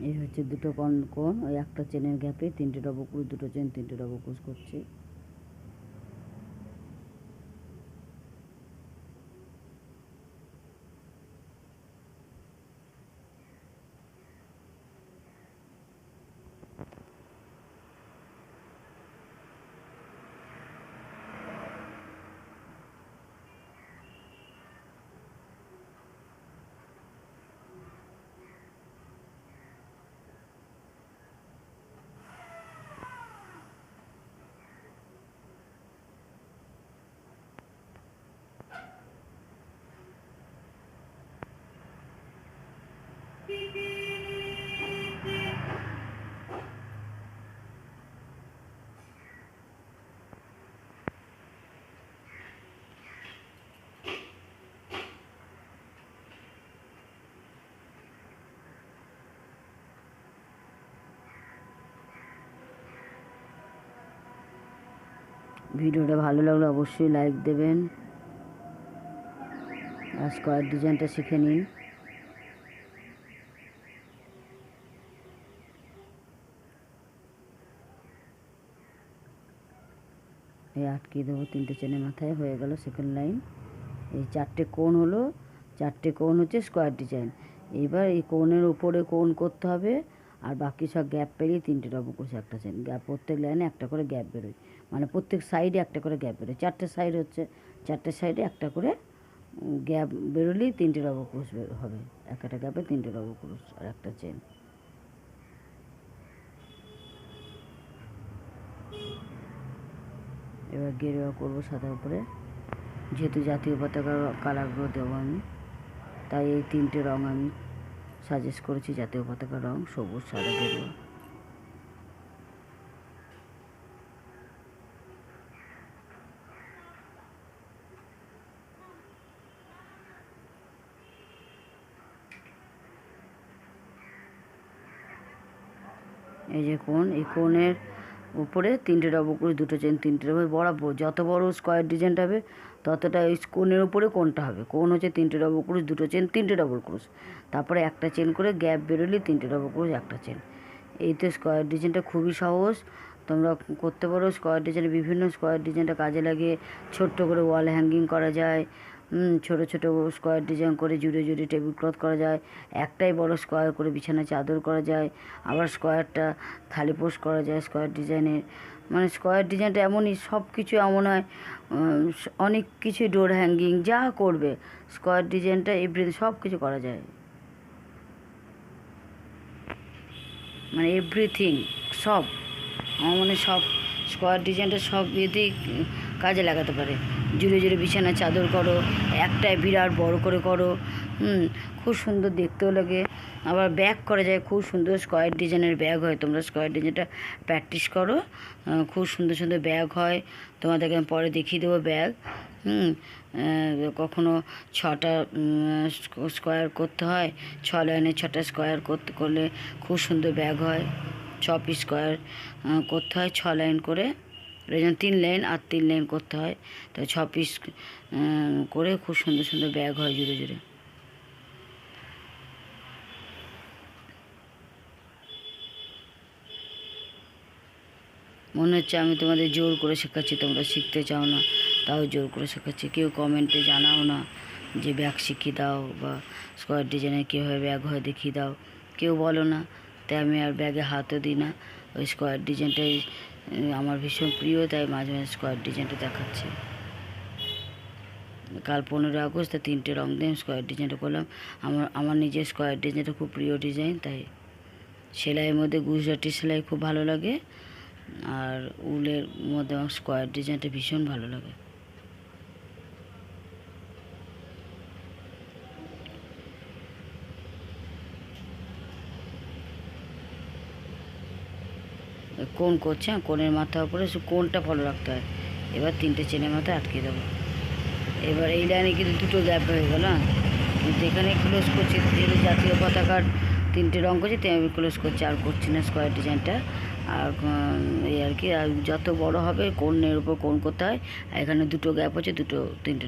এই হচ্ছে দুটো কোন কোন ওই একটা চেনের গ্যাপে তিনটে ডবল ক্রুশ দুটো চেন তিনটে ডবল ক্রুশ করছি। ভিডিওটা ভালো লাগলে অবশ্যই লাইক দেবেন। আর স্কোয়ার ডিজাইনটা শিখে নিন। এই আটকে দেবো তিনটে চেনের মাথায়, হয়ে গেল সেকেন্ড লাইন এই চারটে কোণ হলো, চারটে কোণ হচ্ছে স্কোয়ার ডিজাইন এইবার এই কোণের উপরে কোণ করতে হবে। আর বাকি সব গ্যাপ পেরিয়ে তিনটে ডবল ক্রোশ একটা চেন গ্যাপ প্রত্যেক লাইনে একটা করে গ্যাপ বেরোয়। মানে প্রত্যেক সাইডে একটা করে গ্যাপ বেরোয়। চারটে সাইড হচ্ছে, চারটে সাইডে একটা করে গ্যাপ বেরোলেই তিনটে ডবল বের হবে। একটা গ্যাপে তিনটে ডবল ক্রোশ আর একটা চেন এবার গেরুয়া করব সাদা উপরে। যেহেতু জাতীয় পতাকার কালারগুলো দেবো আমি, তাই এই তিনটে রঙ আমি সাজেস্ট করেছি জাতীয় পতাকার রং সবুজ সাদা গেরুয়া। এই যে কোন এই কোণের উপরে তিনটে ডবল করে দুটো চেন তিনটে ডবল বরাবর। যত বড় স্কোয়ার ডিজাইনটা হবে, ততটা এই কোণের উপরে কোনটা হবে। কোন হচ্ছে তিনটে ডবল ক্রুশ দুটো চেন তিনটে ডবল ক্রুশ তারপরে একটা চেন করে গ্যাপ বেরোলে তিনটে ডবল ক্রুশ একটা চেন এই তো স্কোয়ার ডিজাইনটা খুবই সহজ। তোমরা করতে পারো স্কোয়ার ডিজাইনে বিভিন্ন স্কোয়ার ডিজাইনটা কাজে লাগিয়ে ছোট্ট করে ওয়াল হ্যাঙ্গিং করা যায়। ছোটো ছোটো স্কোয়ার ডিজাইন করে জুড়ে জুড়ে টেবিল ক্লথ করা যায়। একটাই বড় স্কোয়ার করে বিছানা চাদর করা যায়। আবার স্কোয়ারটা থালি পোস্ট করা যায় স্কোয়ার ডিজাইনের মানে স্কোয়ার ডিজাইনটা এমনই সব কিছু এমন হয় অনেক কিছু ডোর হ্যাঙ্গিং যা করবে স্কোয়ার ডিজাইনটা এভরি সব কিছু করা যায়। মানে এভরিথিং সব। আমার মনে সব স্কোয়ার ডিজাইনটা সব ইয়েতেই কাজে লাগাতে পারে। জুড়ে জুড়ে বিছানা চাদর করো একটাই বিরাট বড় করে করো, হুম, খুব সুন্দর দেখতেও লাগে। আবার ব্যাগ করা যায়, খুব সুন্দর স্কোয়ার ডিজাইনের ব্যাগ হয়। তোমরা স্কোয়ার ডিজাইনটা প্র্যাকটিস করো খুব সুন্দর সুন্দর ব্যাগ হয়। তোমাদেরকে আমি পরে দেখিয়ে দেবো ব্যাগ, হুম কখনো ছটা স্কোয়ার করতে হয়, ছ লাইনে ছটা স্কোয়ার করতে, করলে খুব সুন্দর ব্যাগ হয়। ছ পিস স্কোয়ার করতে হয়, ছ লাইন করে। যেন তিন লাইন আর তিন লাইন করতে হয়। তো ছ পিস করে খুব সুন্দর সুন্দর ব্যাগ হয় জুড়ে জুড়ে। মনে হচ্ছে আমি তোমাদের জোর করে শেখাচ্ছি, তোমরা শিখতে চাও না, তাও জোর করে শেখাচ্ছি। কেউ কমেন্টে জানাও না যে ব্যাগ শিখিয়ে দাও বা স্কোয়ার ডিজাইনে কীভাবে ব্যাগ হয় দেখিয়ে দাও। কেউ বলো না, তাই আমি আর ব্যাগে হাতও দিই না। ওই স্কোয়ার ডিজাইনটাই আমার ভীষণ প্রিয়, তাই মাঝে মাঝে স্কোয়ার ডিজাইনটা দেখাচ্ছে। কাল পনেরো আগস্ট তাই তিনটে রং দিয়ে স্কোয়ার ডিজাইনটা করলাম। আমার আমার নিজের স্কোয়ার ডিজাইনটা খুব প্রিয় ডিজাইন তাই সেলাইয়ের মধ্যে গুজরাটি সেলাই খুব ভালো লাগে, আর উলের মধ্যে আমার স্কোয়ার ডিজাইনটা ভীষণ ভালো লাগে। কোন করছে হ্যাঁ, কোণের মাথার উপরে কোনটা ফলো রাখতে হয়? এবার তিনটে চেনের মাথায় আটকে দেবো। এবার এই লাইনে কিন্তু দুটো গ্যাপ হয়ে গেল হ্যাঁ? কিন্তু এখানে ক্লোজ করছি যেহেতু জাতীয় পতাকার তিনটে রঙ করছি তাই আমি ক্লোজ করছি আর করছি না স্কোয়ার ডিজাইনটা আর এই আর কি যত বড় হবে কোণের উপর কোন করতে হয় এখানে দুটো গ্যাপ হচ্ছে দুটো তিনটে